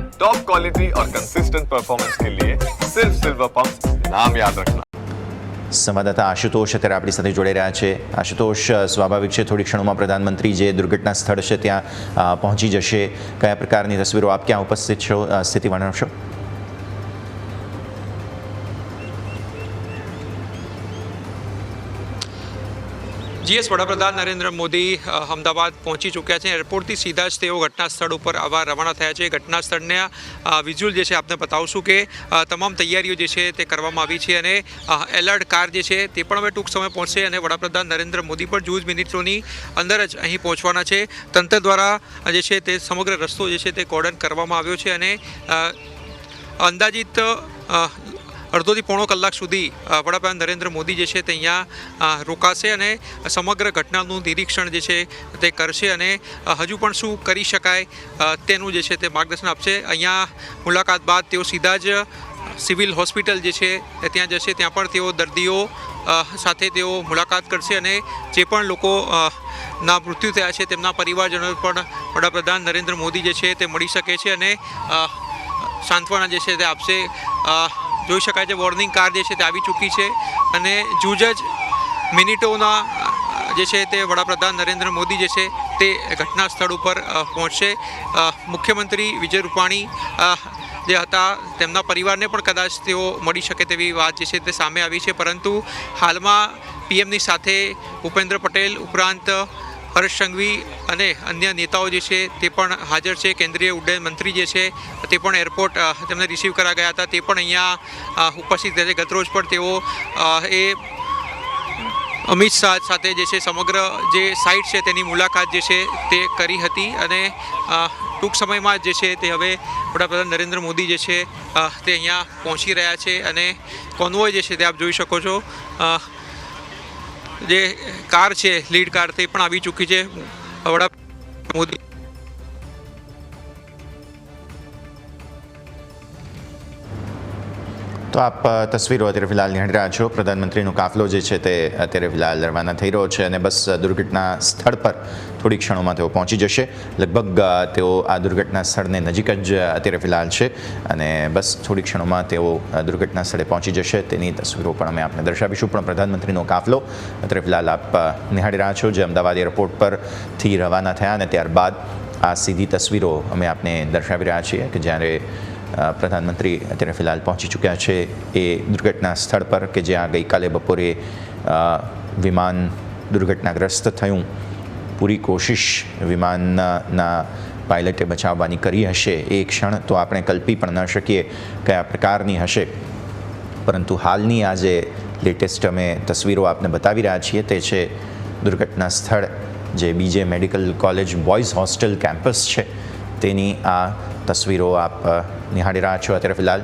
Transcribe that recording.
Top quality और consistent performance के लिए सिर्फ सिल्वर पंप नाम याद रखना સંવાદદાતા આશુતોષ અત્યારે આપણી સાથે જોડાઈ રહ્યા છે આશુતોષ અ, સ્વાભાવિક છે થોડી ક્ષણોમાં પ્રધાનમંત્રી જે દુર્ઘટના સ્થળ છે ત્યાં અ, પહોંચી જશે કયા પ્રકારની તસવીરો આપ ક્યાં ઉપસ્થિત છો અ, સ્થિતિ વર્ણવશો જીએસ વડાપ્રધાન નરેન્દ્ર મોદી અમદાવાદ પહોંચી ચૂક્યા છે. એરપોર્ટથી સીધા જ તેઓ ઘટના સ્થળ ઉપર આવા રવાના થયા છે. ઘટના સ્થળના વિઝ્યુઅલ જે છે, આપને બતાવશું કે તમામ તૈયારીઓ જે છે, તે કરવામાં આવી છે અને એલર્ટ કાર જે છે, તે પણ હવે ટૂંક સમય પહોંચશે અને વડાપ્રધાન નરેન્દ્ર મોદી પણ જૂજ મિનિટોની અંદર જ અહીં પહોંચવાના છે. તંત્ર દ્વારા જે છે, તે સમગ્ર રસ્તો જે છે, તે કોર્ડન કરવામાં આવ્યો છે અને અંદાજિત અડધોથી પોણો કલાક સુધી વડાપ્રધાન નરેન્દ્ર મોદી જે છે તે અહીંયા રોકાશે અને સમગ્ર ઘટનાનું નિરીક્ષણ જે છે તે કરશે અને હજુ પણ શું કરી શકાય તેનું જે છે તે માર્ગદર્શન આપશે. અહીંયા મુલાકાત બાદ તેઓ સીધા જ સિવિલ હોસ્પિટલ જે છે ત્યાં જશે. ત્યાં પણ તેઓ દર્દીઓ સાથે તેઓ મુલાકાત કરશે અને જે પણ લોકો ના મૃત્યુ થયા છે તેમના પરિવારજનો પણ વડાપ્રધાન નરેન્દ્ર મોદી જે છે તે મળી શકે છે અને સાંત્વના જે છે તે આપશે. જોઈ શકાય છે વોર્નિંગ કાર જે છે તે આવી ચૂકી છે અને જૂજ જ મિનિટોના, જે છે તે વડાપ્રધાન નરેન્દ્ર મોદી જે છે તે ઘટના સ્થળ ઉપર પહોંચશે. મુખ્યમંત્રી વિજય રૂપાણી જે હતા તેમના પરિવારને પણ કદાચ તેઓ મળી શકે તેવી વાત જે છે તે સામે આવી છે. પરંતુ હાલમાં પીએમની સાથે ભૂપેન્દ્ર પટેલ ઉપરાંત હર્ષ સંઘવી અને અન્ય નેતાઓ જે છે તે પણ હાજર છે. કેન્દ્રીય ઉડ્ડયન મંત્રી જે છે તે પણ એરપોર્ટ તેમને રિસીવ કરા ગયા હતા. તે પણ અહીંયા ઉપસ્થિત રહે છે. ગતરોજ પણ તેઓ એ અમિત શાહ સાથે જે છે સમગ્ર જે સાઇટ છે તેની મુલાકાત જે છે તે કરી હતી અને ટૂંક સમયમાં જે છે તે હવે વડાપ્રધાન નરેન્દ્ર મોદી જે છે તે અહીંયા પહોંચી રહ્યા છે અને કોન્વોય જે છે તે આપ જોઈ શકો છો. જે કાર છે લીડ કાર તે પણ આવી ચૂકી છે. વડા મોદી તો આપ તસવીરો અત્યારે ફિલહાલ નિહાળી રહ્યા છો. પ્રધાનમંત્રીનો કાફલો જે છે તે અત્યારે ફિલહાલ રવાના થઈ રહ્યો છે અને બસ દુર્ઘટના સ્થળ પર થોડી ક્ષણોમાં તેઓ પહોંચી જશે. લગભગ તેઓ આ દુર્ઘટના સ્થળને નજીક જ અત્યારે ફિલહાલ છે અને બસ થોડી ક્ષણોમાં તેઓ દુર્ઘટના સ્થળે પહોંચી જશે. તેની તસવીરો પણ અમે આપને દર્શાવીશું. પણ પ્રધાનમંત્રીનો કાફલો અત્યારે ફિલહાલ આપ નિહાળી રહ્યા છો, જે અમદાવાદ એરપોર્ટ પરથી રવાના થયા અને ત્યારબાદ આ સીધી તસવીરો અમે આપને દર્શાવી રહ્યા છીએ કે જ્યારે પ્રધાનમંત્રી અત્યારે ફિલહાલ પહોંચી ચૂક્યા છે એ દુર્ઘટના સ્થળ પર કે જ્યાં ગઈકાલે બપોરે વિમાન દુર્ઘટનાગ્રસ્ત થયું. પૂરી કોશિશ વિમાનના પાયલટે બચાવવાની કરી હશે એ ક્ષણ તો આપણે કલ્પી પણ ન શકીએ કયા પ્રકારની હશે. પરંતુ હાલની આ જે લેટેસ્ટ અમે તસવીરો આપને બતાવી રહ્યા છીએ તે છે દુર્ઘટના સ્થળ જે B J medical college boys hostel campus છે. તેની આ તસવીરો આપ નિહાળી રહ્યા છો અત્યારે ફિલહાલ